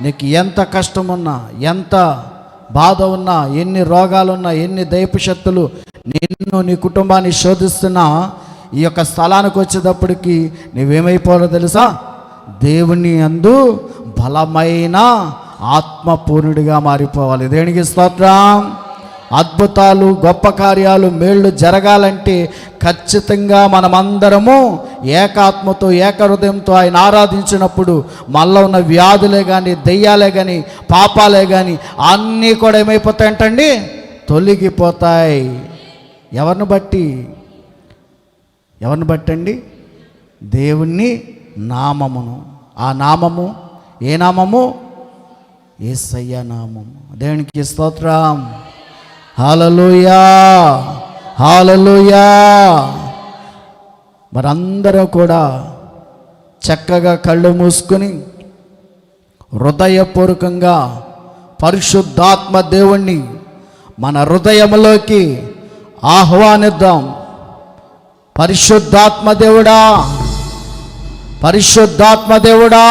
నీకు ఎంత కష్టం ఉన్నా ఎంత బాధ ఉన్నా ఎన్ని రోగాలున్నా ఎన్ని దైపశక్తులు నిన్ను నీ కుటుంబాన్ని శోధిస్తున్నా ఈ యొక్క స్థలానికి వచ్చేటప్పటికి నువ్వేమైపోవాలో తెలుసా? దేవుని అందు బలమైన ఆత్మపూర్ణుడిగా మారిపోవాలి. దేనికి స్తోత్రం? అద్భుతాలు గొప్ప కార్యాలు మేళ్ళు జరగాలంటే ఖచ్చితంగా మనమందరము ఏకాత్మతో ఏకహృదయంతో ఆయన ఆరాధించినప్పుడు మనలో ఉన్న వ్యాధులే కానీ దెయ్యాలే కానీ పాపాలే కానీ అన్నీ కూడా ఏమైపోతాయంటండి? తొలగిపోతాయి. ఎవరిని బట్టి? ఎవరిని బట్టండి? దేవుణ్ణి నామమును. ఆ నామము ఏ నామము? ఏసయ్య నామము. దేవునికి స్తోత్రం. Hallelujah hallelujah. మరందరూ కూడా చక్కగా కళ్ళు మూసుకొని హృదయపూర్వకంగా పరిశుద్ధాత్మ దేవుణ్ణి మన హృదయంలోకి ఆహ్వానిద్దాం. పరిశుద్ధాత్మ దేవుడా పరిశుద్ధాత్మ దేవుడా.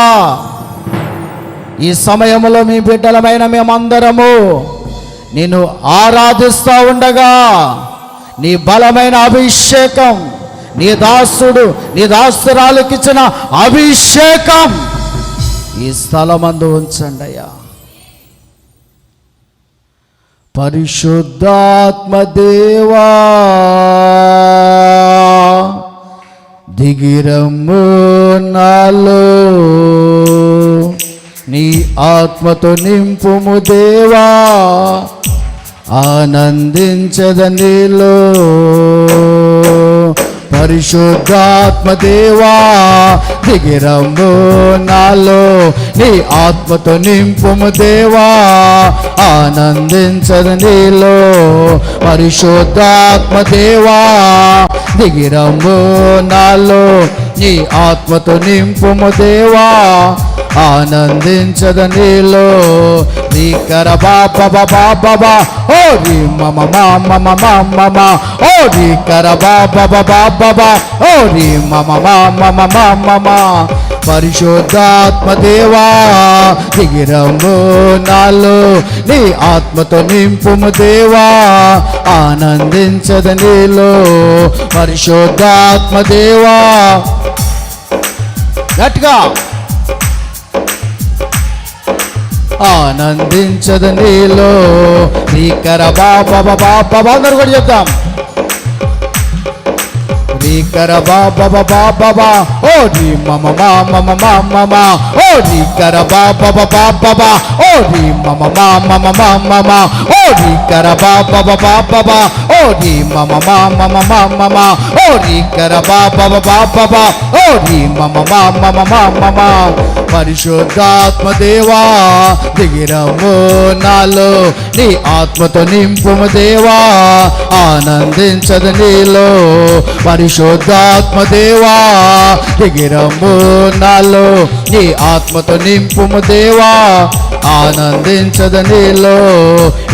ఈ సమయంలో మీ బిడ్డలమైన మేమందరము నేను ఆరాధిస్తూ ఉండగా నీ బలమైన అభిషేకం నీ దాసుడు నీ దాసురాలకిచ్చిన అభిషేకం ఈ స్థలమందు ఉంచండి అయ్యా. పరిశుద్ధాత్మ దేవా దిగిరమ్ము నాలో నీ ఆత్మతో నింపుము దేవా. ఆనందించద నీలో పరిశుద్ధాత్మ దేవా దిగిరమ్ము నాలో. నీ ఆత్మతో నింపుము దేవా ఆనందించద నీలో పరిశుద్ధాత్మ దేవా దిగిరమ్ము నాలో. నీ ఆత్మతో నింపుము దేవా ఆనందించద నీలో నీకర బాబా బాబా బాబా ఓ రీ మమ మమ మమ మమ ఓ నీకర బాబా బాబా బాబా ఓ రీ మమ మమ మమ మమ పరిశుద్ధాత్మ దేవా దిగిరము నాలో నీ ఆత్మతో నింపుము దేవా ఆనందించద నీలో పరిశుద్ధాత్మదేవా గట్టిగా ఆనందించదు నీలో నీకర బాబా బాబా బాబా అందరు కూడా చెప్తాం నీకర బాబా బాబా బాబా ఓ నీ మమ మా మమ మా మమ ఓ నీకర బాబా బాబా బాబా ఓ నీ మమ మా మమ మా మమ ఓ నీకర బాబా బాబా బాబా ఓ నీ మమ మా మమ మా మమ ఓ నీకర బాబా బాబా బాబా ఓ నీ మమ మా మమ మా మమ పరిశుద్ధాత్మ దేవా దిగిరము నాలో నీ ఆత్మతో నింపుము దేవా ఆనందించదు నీలో. పరిశుద్ధాత్మ దేవా దిగిరము నాలో నీ ఆత్మతో నింపుము దేవా ఆనందించదు నీలో.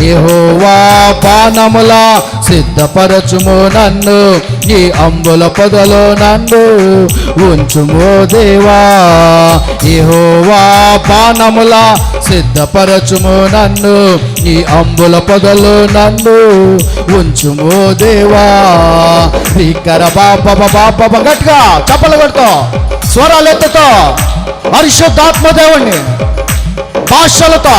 ఏహోవా పానములా సిద్ధపరచుము నన్ను నీ అంబుల పొదలో నన్ను ఉంచుమో దేవా. ఇహోవా పానముల సిద్ధపరచుము నన్ను నీ అంబుల పొదలో నన్ను ఉంచుమో దేవా. భీకర బాప బాప గట్టిగా చప్పలు కొడుతూ స్వరాలు ఎత్తుతో పరిశుద్ధాత్మ దేవుణ్ణి భాషలతో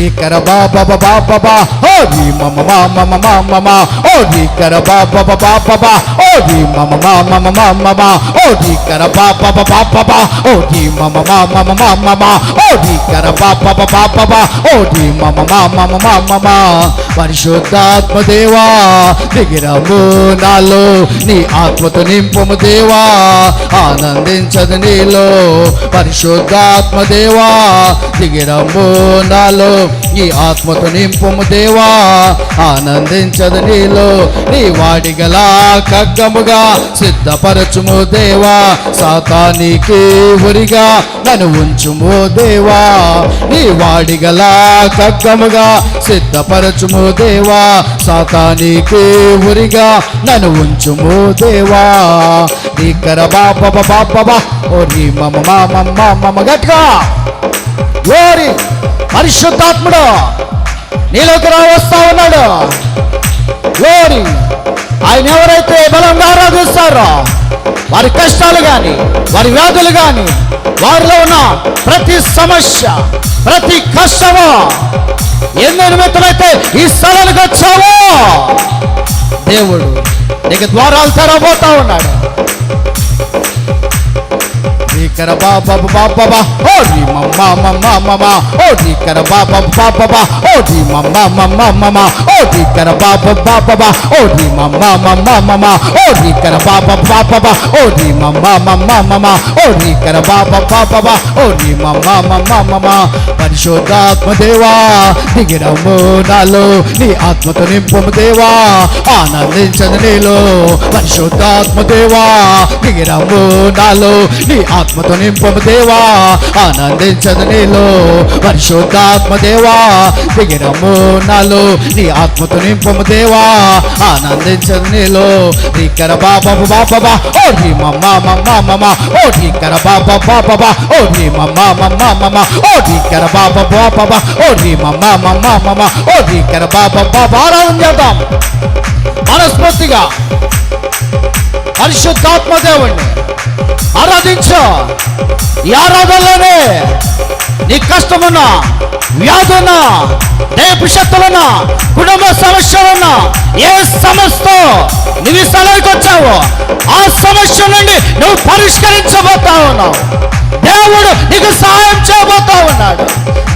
నీకర బాబా బాబా బాబా ఓ నీ మమ మా మమ మమ ఓ నీకర బాబా బాబా బాబా ఓ నీ మమ మా మమ మమ ఓ నీకర బాబా బాబా బాబా ఓ నీ మమ మా మమ మమ ఓ నీకర బాబా బాబా బాబా ఓ నీ మమ మా మమ మమ పరిశుద్ధాత్మ దేవా దిగిరము నాలో నీ ఆత్మతో నింపము దేవా ఆనందించదు నీలో. పరిశుద్ధాత్మ దేవా దిగిరము నాలో నీ ఆత్మతో నింపము దేవా ఆనందించదు నీలో. నీ వాడిగలా కగ్గముగా సిద్ధపరచుము దేవా సాతానికి ఉరిగా నన్ను ఉంచుము దేవా. నీ వాడిగలా కగ్గముగా సిద్ధపరచుము దేవా సాతానికి ఉరిగా నన్ను ఉంచుము దేవా. నీకర బాప బాపబా ఓ నీ మమ మమ మమ గట్టిగా ఓరి పరిశుద్ధాత్ముడు నీలోకి రా వస్తా ఉన్నాడు. ఓరి ఆయన ఎవరైతే బలంగా ఆరాధిస్తారో వారి కష్టాలు కానీ వారి వ్యాధులు కానీ వారిలో ఉన్న ప్రతి సమస్య ప్రతి కష్టము ఎన్ని నిమిత్తమైతే ఈ స్థలానికి వచ్చావో? దేవుడు నీకు ద్వారాలు తెరబోతా ఉన్నాడు. నీకర బాబా బాబా ఓ నీ మమ్మ మమ్మ మమ్మ ఓ నీకర బాబా బాబా ఓ నీ మమ్మ మమ్మ మమ్మ ఓ నీకర బాబా బాబా ఓ నీ మమ్మ మమ్మ మమ్మ ఓ నీకర బాబా బాబా ఓ నీ మమ్మ మమ్మ మమ్మ ఓ నీకర బాబా బాబా ఓ నీ మమ్మ మమ్మ మమ్మ పరిశుద్ధాత్మ దేవా దిగిరము నాలో నీ ఆత్మతో నింపము దేవా ఆనందించదు నీలో పరిశోధాత్మ దేవా దిగిరము నాలో నీ ఆత్మ ఆత్మతో నింపము దేవా ఆనందించదు నీలో పరిశుద్ధాత్మ దేవా దిగినము నాలో నీ ఆత్మతో నింపము దేవా ఆనందించదు నీలో నీకర బాబు బాబా ఓ నీ మమ్మ మమ్మ మమ్మ ఓ నీకర బాబా బాబా ఓ నీ మమ్మ మమ్మ మమ్మ ఓ నీకర బాబా బాబా ఓ నీ మమ్మ మమ్మ మమ్మ ఓ నీకర బాబా బాబా ఆరాధన చేద్దాం మనస్ఫూర్తిగా పరిశుద్ధాత్మ దేవుణ్ణి ఆరాధించు. ఈ ఆరాధనలోనే నీ కష్టమున్నా వ్యాధున్నా దేశక్తులున్నా కుటుంబ సమస్యలున్నా ఏ సమస్యతో నువ్వు ఈ స్థలానికి వచ్చావో ఆ సమస్య నుండి నువ్వు పరిష్కరించబోతా ఉన్నావు. దేవుడు నీకు సాయం చేయబోతా ఉన్నాడు.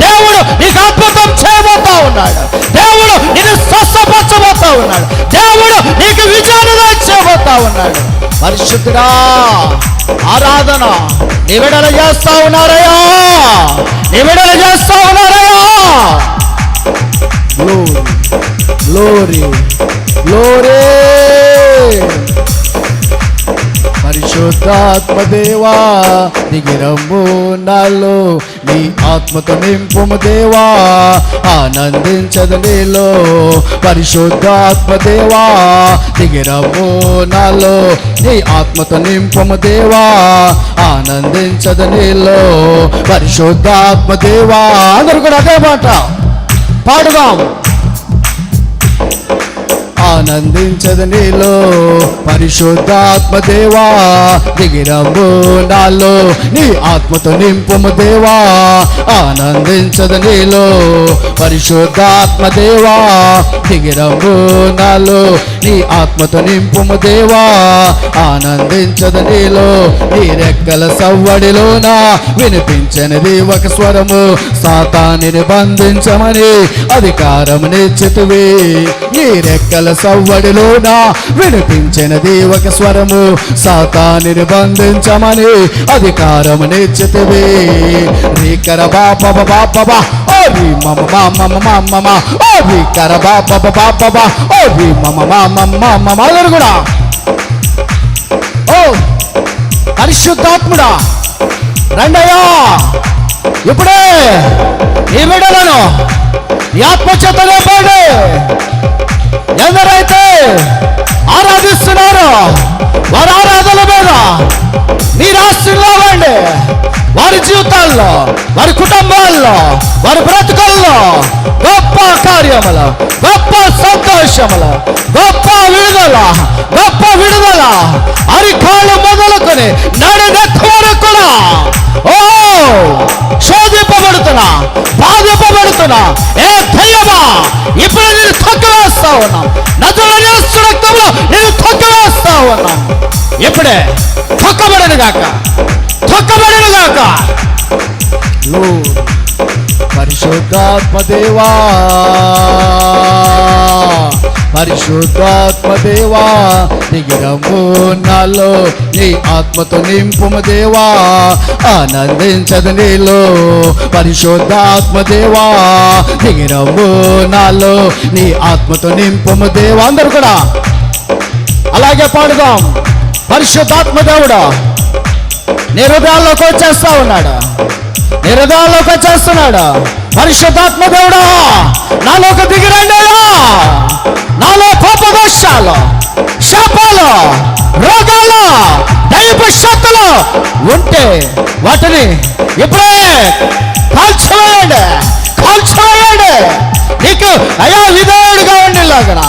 దేవుడు నీకు అద్భుతం చేయబోతా ఉన్నాడు. దేవుడు నిన్ను స్వస్థపరచబోతా ఉన్నాడు. దేవుడు నీకు విజయాన్ని చేయబోతా ఉన్నాడు. పరిశుద్ధుడా ఆరాధన నివిడల చేస్తా ఉన్నారయ్యా. నివిడల చేస్తా ఉన్నారయ్యా. గ్లోరీ గ్లోరీ పరిశుద్ధాత్మ పరిశుద్ధాత్మదేవా దిగిరమ్ము నాలో నీ ఆత్మతో నింపుము దేవా ఆనందించదు నీలో పరిశుద్ధాత్మదేవా దిగిరమ్ము నాలో నీ ఆత్మతో నింపుము దేవా ఆనందించదు నీలో పరిశుద్ధాత్మదేవా అందరు కూడా అదే మాట పాడుదాం. ఆనందించదు నీలో. పరిశుద్ధాత్మ దేవా దిగిరము నాలో. నీ ఆత్మతో నింపుము దేవా ఆనందించదు నీలో. పరిశుద్ధాత్మ దేవా దిగిరము నాలో. నీ ఆత్మతో నింపుము దేవా ఆనందించదు నీలో. నీ రెక్కల సవ్వడిలోన వినిపించనిది ఒక స్వరము. సాతానిని బంధించమని అధికారం నిశ్చితువి నీ రెక్కల సవ్వడిలోన వినిపించినది ఒక స్వరము. సాతానిని బంధించమని అధికారం నిశ్చితువి రీకర బాబా బాబా ఓ రీ మమ మమ మమ ఓ రీకర బాబా బాబా ఓ రీ మమ మమ మమ అందరూ కూడా. ఓ పరిశుద్ధాత్ముడా. రండయ్యా. ఇప్పుడే ఈ బిడ్డలను ఈ ఆత్మచేత నింపండి ఎందరైతే ఆరాధిస్తున్నారో వారి ఆరాధన మీద మీరు ఆశీర్వాదండి వారి జీవితాల్లో వారి కుటుంబాల్లో వారి బ్రతుకల్లో గొప్ప కార్యముల గొప్ప సంతోషముల గొప్ప విడుదల గొప్ప విడుదల అరికాళ్ళు మొదలుకొని నడినెత్త వరకు కూడా. ఓ శోధింపబడుతున్నా బాధింపబడుతున్నా ఏ ఇప్పుడు నేను తొక్కలేస్తా ఉన్నాం. నదుల రక్తంలో నేను తొక్కలేస్తా ఉన్నాం. ఇప్పుడే తొక్కబడను గాక తొక్కబడను గాక. పరిశుద్ధాత్మ దేవా. పరిశుద్ధాత్మ దేవా దిగిరము నాలో నీ ఆత్మతో నింపుము దేవా ఆనందించదు నీలో. పరిశుద్ధాత్మ దేవా దిగిరము నాలో నీ ఆత్మతో నింపుము దేవా. అందరు కూడా అలాగే పాడుదాం. పరిశుద్ధాత్మ దేవుడా నిరుదాల్లోకి వచ్చేస్తా ఉన్నాడా? నిరుదాల్లోకి వచ్చేస్తున్నాడా? పరిశుద్ధాత్మ దేవుడా నాలోకి దిగిరండి అయ్యా నాలో కోపదోషాలు శాపాలు రోగాలు దైవ శక్తులు ఉంటే వాటిని ఇప్పుడే కాల్చివేయండి కాల్చివేయండి. నీకు అయ్యా విధేయుడిగా ఉండేలాగన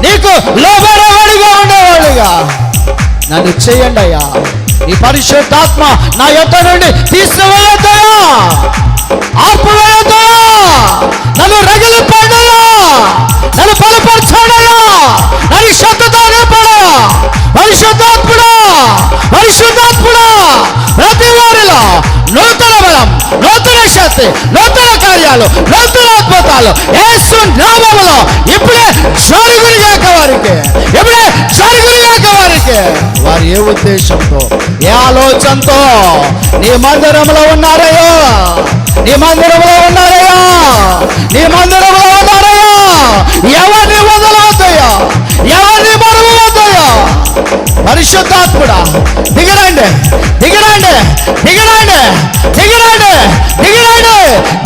నీకు లోబడేవాడిగా ఉండేవాడిగా. నన్ను చేయండి అయ్యా. ఈ పరిశుద్ధాత్మ నా యొక్క నుండి తీసివేయద్దయా ఆర్పువేయద్దయా నన్ను రగిలి పడయా నన్ను బలపరచాడయా నన్ను శక్తితో నింపడయా పరిశుద్ధాత్ముడా! పరిశుద్ధాత్ముడా! ప్రతి వారిలో నూతన బలం నూతన శక్తి నూతన కార్యాలు నూతన అద్భుతాలు యేసు నామములో ఇప్పుడే జరుగునిగాక వారికి ఇప్పుడే జరుగునిగాక వారికి. వారు ఏ ఉద్దేశంతో ఏ ఆలోచనతో నీ మందిరంలో ఉన్నారయ్యా? నీ మందిరంలో ఉన్నారయ్యా! నీ మందిరంలో ఉన్నారయ్యా! ఎవరిని వదలవుతాయా ఎవరిని మరవద్దయ్యా! పరిశుద్ధాత్ముడా దిగరండి! దిగరండి! దిగరండి! దిగరండి! దిగరండి!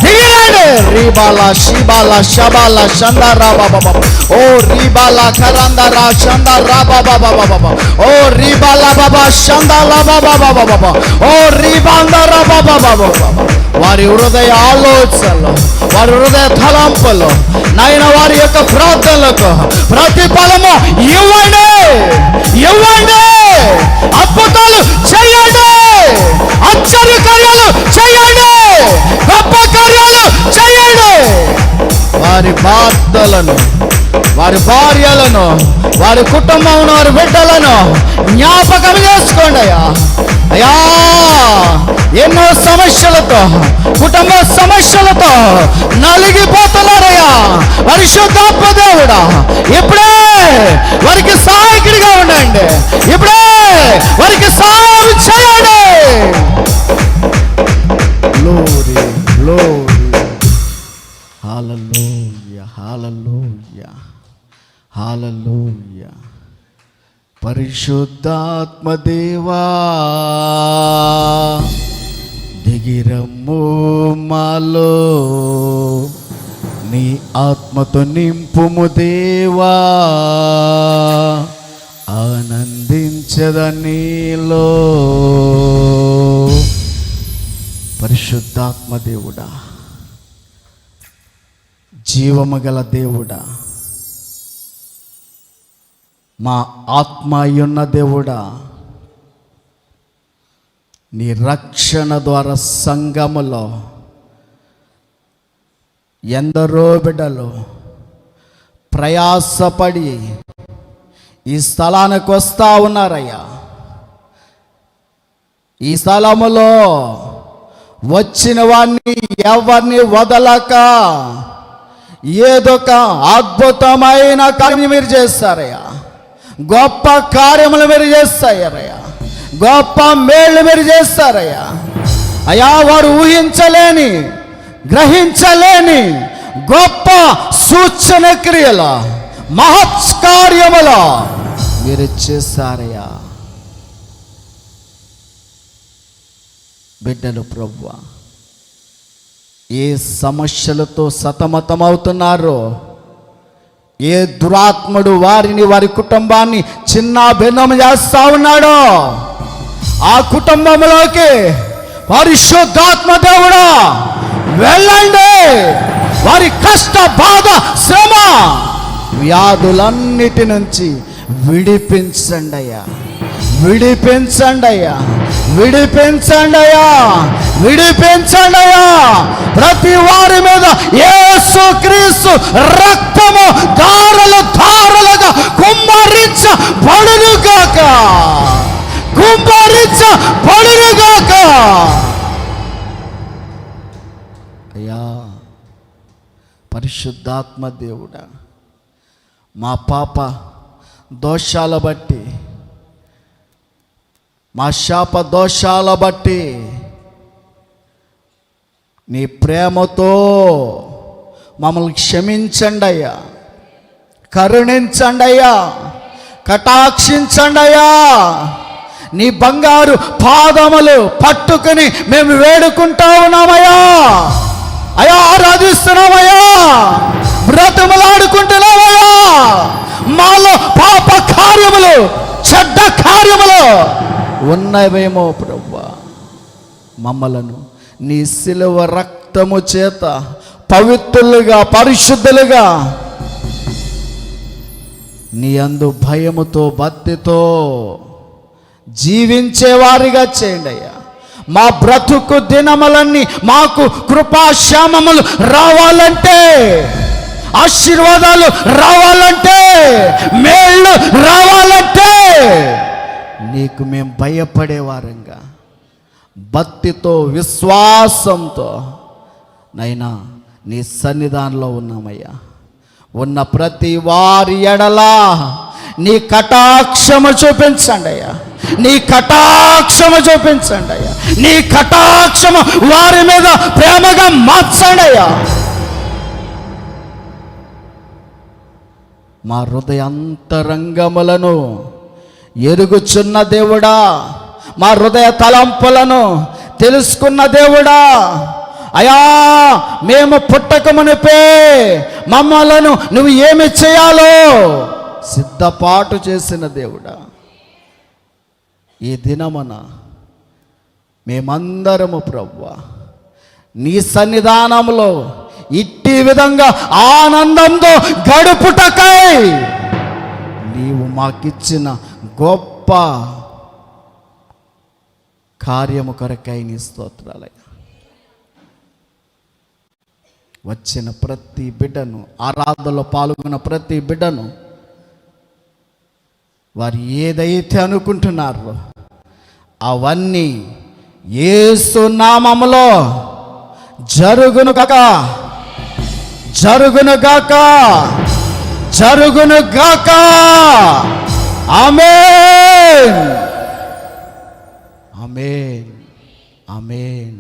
దిగరండి! రీబాల శిబాల శబాల షందరా బాబా ఓ రీబాల కరందరా షందరా బాబా బాబా బాబా ఓ రీబాల బాబా షందాల బాబా బాబా బాబా ఓ రీబాందరా బాబా బాబా బాబా వారి హృదయ ఆలోచనలు వారి హృదయ తలంపులు నాయన వారి యొక్క ప్రార్థనలకు ప్రతిఫలము ఇవ్వండి. ఇవ్వండి. అద్భుతాలు చేయండి. ఆశ్చర్య కార్యాలు చేయండి. గొప్ప కార్యాలు చేయండి. వారి బాధలను వారి భార్యలను వారి కుటుంబం వారి బిడ్డలను జ్ఞాపకం చేసుకోండి అయ్యా. అయ్యా సమస్యలతో కుటుంబ సమస్యలతో నలిగిపోతున్నారయ్యా పరిశుద్ధాత్మ దేవుడా ఇప్పుడే వారికి సహాయకుడిగా ఉండండి. ఇప్పుడే వారికి సహాయం చేయండి. గ్లోరీ గ్లోరీ హాలూయ హాలూయ హాలూయ పరిశుద్ధాత్మ దేవా దిగిరమ్ము మాలో. నీ ఆత్మతో నింపుము దేవా. ఆనందించద నీలో. పరిశుద్ధాత్మ దేవుడా. జీవము గల దేవుడా. మా ఆత్మ అయ్యున్న దేవుడా. నీ రక్షణ ద్వారా సంగములో ఎందరో బిడ్డలు ప్రయాసపడి ఈ స్థలానికి వస్తా ఉన్నారయ్యా. ఈ స్థలములో వచ్చిన వారిని ఎవరిని వదలక ఏదొక అద్భుతమైన కార్యం మీరు చేస్తారయ్యా. గొప్ప కార్యములు మీరు చేస్తారయ్యా. గొప్ప మేళ్ళు మీరు చేస్తారయ్యా. అయ్యా వారు ఊహించలేని గ్రహించలేని గొప్ప సూచన క్రియల మహత్కార్యముల మీరు చేస్తారయ్యా. బిడ్డలు ప్రవ్వ ఏ సమస్యలతో సతమతమవుతున్నారో ఏ దురాత్ముడు వారిని వారి కుటుంబాన్ని చిన్న భిన్నం చేస్తా ఉన్నాడో? ఆ కుటుంబంలోకి పరిశుద్ధాత్మ దేవుడా వెళ్ళండి. వారి కష్ట బాధ శ్రమ వ్యాధులన్నిటి నుంచి విడిపించండి అయ్యా. విడిపించండి అయ్యా విడిపించండి అయ్యా విడిపించండి అయ్యా ప్రతి వారి మీద యేసు క్రీస్తు రక్తము ధారలు ధారలుగా కుమ్మరించ పడునుగాక కుమ్మరించ పడునుగాక అయ్యా పరిశుద్ధాత్మ దేవుడా మా పాప దోషాల బట్టి మా శాప దోషాల బట్టి నీ ప్రేమతో మమ్మల్ని క్షమించండి అయ్యా కరుణించండి అయ్యా కటాక్షించండి అయ్యా నీ బంగారు పాదములు పట్టుకుని మేము వేడుకుంటా ఉన్నామయ్యా అయా ఆరాధిస్తున్నామయ్యా. బ్రతములాడుకుంటున్నామయ్యా. మాలో పాప కార్యములు చెడ్డ కార్యములు ఉన్నవేమో ప్రభా మమ్మలను నీ సిలువ రక్తము చేత పవిత్రులుగా పరిశుద్ధులుగా నీ అందు భయముతో భక్తితో జీవించేవారిగా చేయండి అయ్యా. మా బ్రతుకు దినములన్నీ మాకు కృపాశ్యామములు రావాలంటే ఆశీర్వాదాలు రావాలంటే మేళ్ళు రావాలంటే నీకు మేము భయపడేవారంగా. భక్తితో విశ్వాసంతో నైనా నీ సన్నిధానంలో ఉన్నామయ్యా. ఉన్న ప్రతి వారి ఎడలా నీ కటాక్షము చూపించండి అయ్యా. నీ కటాక్షము చూపించండి అయ్యా. నీ కటాక్షము వారి మీద ప్రేమగా మార్చండి అయ్యా. మా హృదయ అంతరంగములను ఎరుగుచున్న దేవుడా మా హృదయ తలంపులను తెలుసుకున్న దేవుడా. అయా మేము పుట్టకమునిపే మమ్మలను నువ్వు ఏమి చేయాలో సిద్ధపాటు చేసిన దేవుడా. ఈ దినమున మేమందరము ప్రవ్వ నీ సన్నిధానంలో ఇట్టి విధంగా ఆనందంతో గడుపుటకై నీవు మాకిచ్చిన గొప్ప కార్యము కొరకై నీ స్తోత్రాలయ్యా. వచ్చిన ప్రతి బిడ్డను ఆరాధనలో పాల్గొన్న ప్రతి బిడ్డను వారు ఏదైతే అనుకుంటున్నారో అవన్నీ ఏసు నామములో జరుగును కాక జరుగును గాక జరుగును గాక. Amen amen amen